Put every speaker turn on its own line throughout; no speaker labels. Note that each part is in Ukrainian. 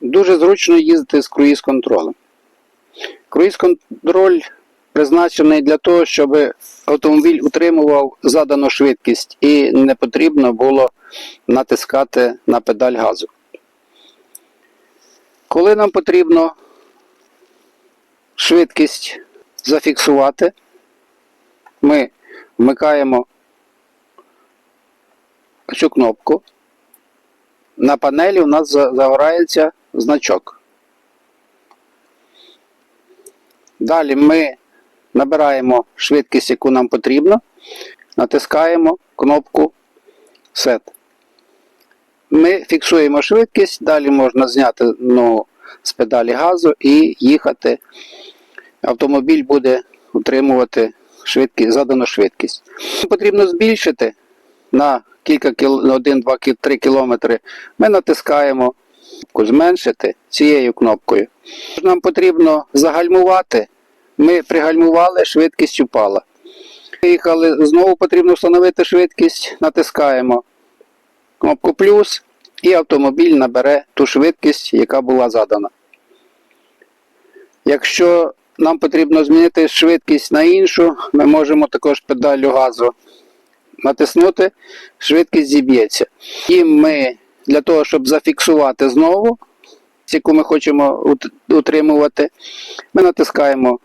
Дуже зручно їздити з круїз-контролем. Круїз-контроль призначений для того, щоб автомобіль утримував задану швидкість і не потрібно було натискати на педаль газу. Коли нам потрібно швидкість зафіксувати, ми вмикаємо цю кнопку. На панелі у нас загорається значок. Далі ми набираємо швидкість, яку нам потрібно, натискаємо кнопку Set. Ми фіксуємо швидкість, далі можна зняти ногу з педалі газу і їхати. Автомобіль буде утримувати швидкість, задану швидкість. Потрібно збільшити на кілька кіл... 1, 2, 3 кілометри. Ми натискаємо зменшити цією кнопкою. Нам потрібно загальмувати. Ми пригальмували, швидкість упала. Приїхали, знову потрібно встановити швидкість, натискаємо кнопку плюс і автомобіль набере ту швидкість, яка була задана. Якщо нам потрібно змінити швидкість на іншу, ми можемо також педалю газу натиснути, швидкість зіб'ється. І ми для того, щоб зафіксувати знову, яку ми хочемо утримувати, ми натискаємо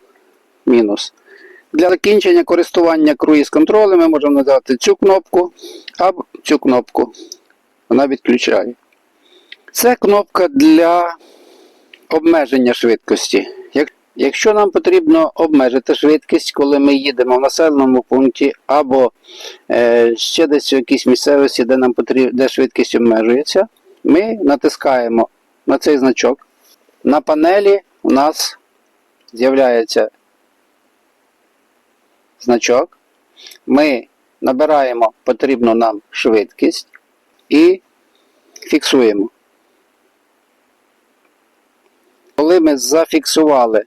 мінус. Для закінчення користування круїз-контролем ми можемо надати цю кнопку або цю кнопку. Вона відключає. Це кнопка для обмеження швидкості. Як- Якщо нам потрібно обмежити швидкість, коли ми їдемо в населеному пункті, або е, ще десь в якійсь місцевості, де нам потрібно, де швидкість обмежується, ми натискаємо на цей значок. На панелі у нас з'являється значок. Ми набираємо потрібну нам швидкість і фіксуємо. Коли ми зафіксували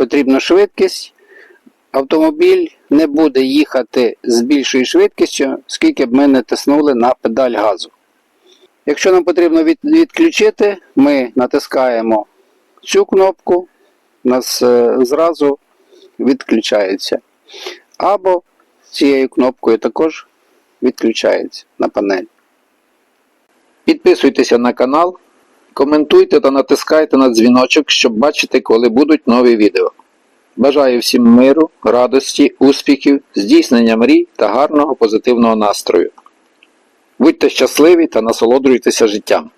потрібну швидкість, автомобіль не буде їхати з більшою швидкістю, скільки б ми не тиснули на педаль газу. Якщо нам потрібно відключити, ми натискаємо цю кнопку, нас е, зразу відключається. Або цією кнопкою також відключається на панель. Підписуйтеся на канал, коментуйте та натискайте на дзвіночок, щоб бачити, коли будуть нові відео. Бажаю всім миру, радості, успіхів, здійснення мрій та гарного позитивного настрою. Будьте щасливі та насолоджуйтеся життям.